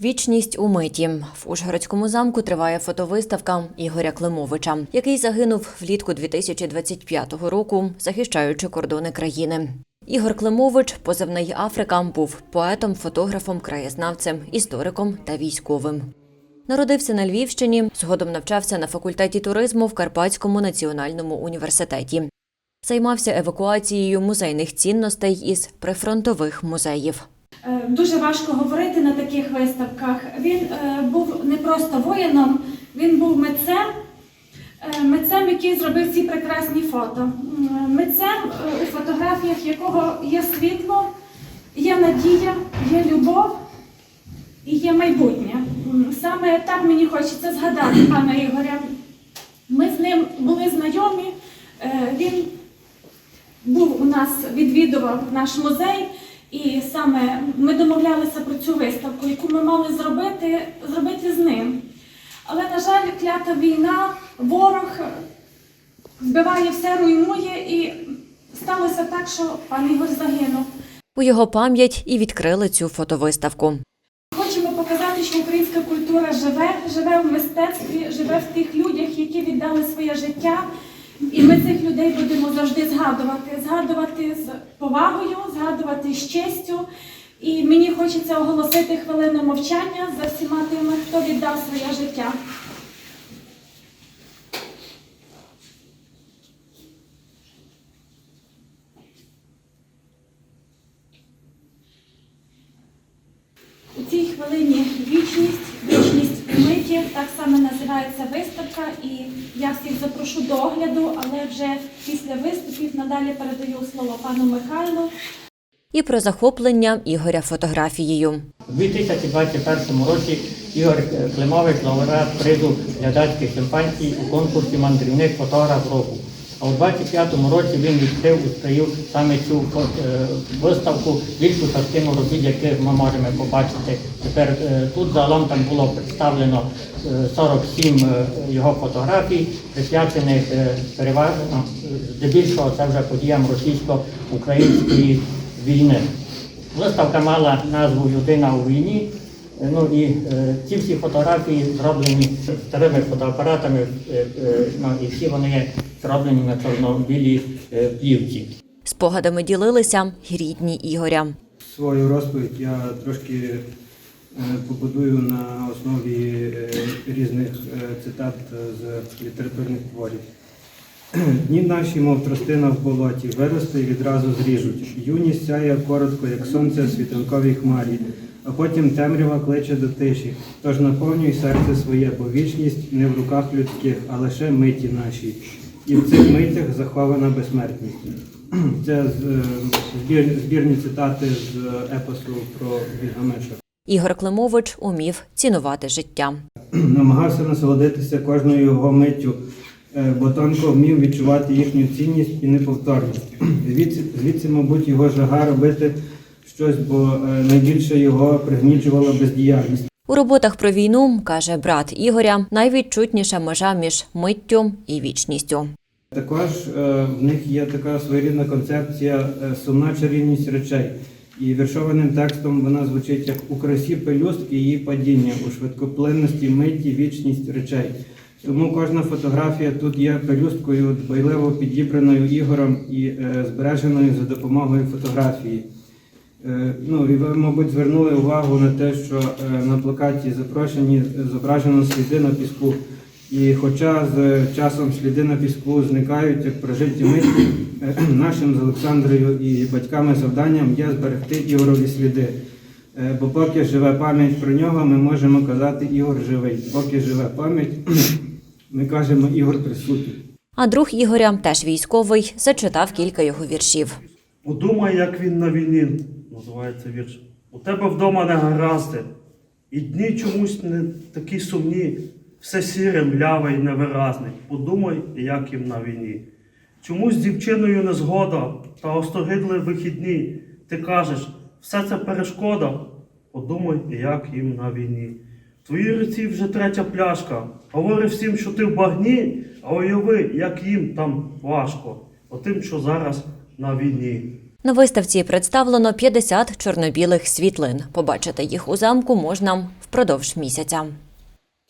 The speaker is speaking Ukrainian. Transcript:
Вічність у миті в Ужгородському замку триває фотовиставка Ігоря Климовича, який загинув влітку 2025 року, захищаючи кордони країни. Ігор Климович, позивний Африка, був поетом, фотографом, краєзнавцем, істориком та військовим. Народився на Львівщині, згодом навчався на факультеті туризму в Карпатському національному університеті. Займався евакуацією музейних цінностей із прифронтових музеїв. Е, Дуже важко говорити на таких виставках. Він е, був не просто воїном, він був митцем, е, митцем, який зробив ці прекрасні фото. Митцем, у фотографіях якого є світло, є надія, є любов і є майбутнє. Саме так мені хочеться згадати пана Ігоря. Ми з ним були знайомі. Він був у нас, відвідував наш музей, і саме ми домовлялися про цю виставку, яку ми мали зробити, зробити з ним. Але, на жаль, клята війна, ворог збиває все, руйнує, і сталося так, що пан Ігор загинув. У його пам'ять і відкрили цю фотовиставку. Хочемо показати, що українська культура живе, живе в мистецтві, живе в тих людях, які віддали своє життя. І ми цих людей будемо завжди згадувати, згадувати з повагою, згадувати з честю. І мені хочеться оголосити хвилину мовчання за всіма тими, хто віддав своє життя. У цій хвилині вічність, вічність так само називається виставка, і я всіх запрошу до огляду, але вже після виступів надалі передаю слово пану Михайлу. І про захоплення Ігоря фотографією. У 2021 році Ігор Климович лауреат призу глядацьких симпатій у конкурсі мандрівник фотограф року. А у 2025 році він відкрив у Стрию саме цю е, виставку, більшу частину робіт, яких ми можемо побачити. Тепер е, тут загалом там було представлено е, 47 е, його фотографій, присвячених переважно, здебільшого це вже подіям російсько-української війни. Виставка мала назву Людина у війні. Е, Ну і е, ці всі фотографії зроблені старими фотоапаратами, е, е, ну, і всі вони зроблені на чорно-білій е, плівці. Спогадами ділилися рідні Ігоря. Свою розповідь я трошки побудую на основі різних цитат з літературних творів. Дні наші, мов тростина в болоті, виросте і відразу зріжуть. Юність сяє коротко, як сонце в світанковій хмарі, а потім темрява кличе до тиші. Тож наповнюй серце своє, бо вічність не в руках людських, а лише миті наші. І в цих митях захована безсмертність. Це е, збір- збірні цитати з е, епосу про Гільгамеша. Ігор Климович умів цінувати життя. намагався насолодитися кожною його миттю, е, бо тонко вмів відчувати їхню цінність і неповторність. Звідси, звідси, мабуть, його жага робити щось, бо е, найбільше його пригнічувала бездіяльність. У роботах про війну, каже брат Ігоря, найвідчутніша межа між миттю і вічністю. Також е, в них є така своєрідна концепція е, сумна чарівність речей. І віршованим текстом вона звучить як у красі пелюстки її падіння, у швидкоплинності миті вічність речей. Тому кожна фотографія тут є пелюсткою, дбайливо підібраною ігором і збереженою за допомогою фотографії. Е, Ну і ви, мабуть, звернули увагу на те, що е, на плакаті запрошені зображено сліди на піску. І хоча з часом сліди на піску зникають як прожиті миті, е, нашим з Олександрою і батьками завданням є зберегти Ігорові сліди. Бо поки живе пам'ять про нього, ми можемо казати Ігор живий. Поки живе пам'ять, ми кажемо Ігор присутній. А друг Ігоря, теж військовий, зачитав кілька його віршів. Подумай, як він на війні, називається вірш. У тебе вдома не гаразди, і дні чомусь не такі сумні, все сіре, мляве й невиразне. Подумай, як їм на війні. Чомусь з дівчиною не згода, та остогидли вихідні. Ти кажеш, все це перешкода. Подумай, як їм на війні. В твоїй руці вже третя пляшка. Говори всім, що ти в багні, а уяви, як їм там важко, отим, що зараз на війні. На виставці представлено 50 чорно-білих світлин. Побачити їх у замку можна впродовж місяця.